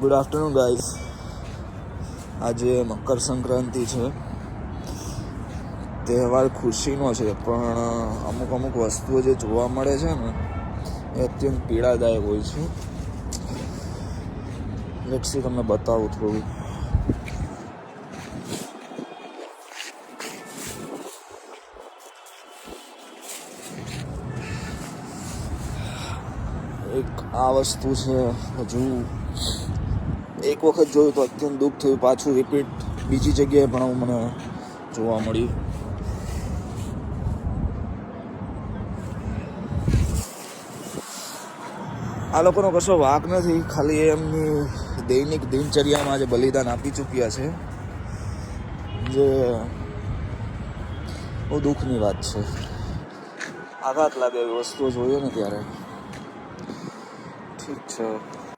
Good afternoon guys આજે મકર સંક્રાંતિ છે. તહેવાર ખુશીનો છે, પણ અમુક અમુક વસ્તુઓ જે જોવા મળે છે ને, એ અત્યંત પીડાદાયક હોય છે. લેટ્સી તમને બતાવું થોડું. એક આ વસ્તુ છે, હજુ એક વખત જોયું તો અત્યંત દુઃખ થયું, પાછું રિપીટ બીજી જગ્યાએ પણ મને જોવા મળ્યું. આ લોકોનો કશો વાક નથી, ખાલી એમની દૈનિક દિનચર્યામાં જે બલિદાન આપી ચૂક્યા છે. જે બહુ દુઃખની વાત છે. આઘાત લાગે એવી વસ્તુઓ જોઈએ ને ત્યારે. ઠીક છે.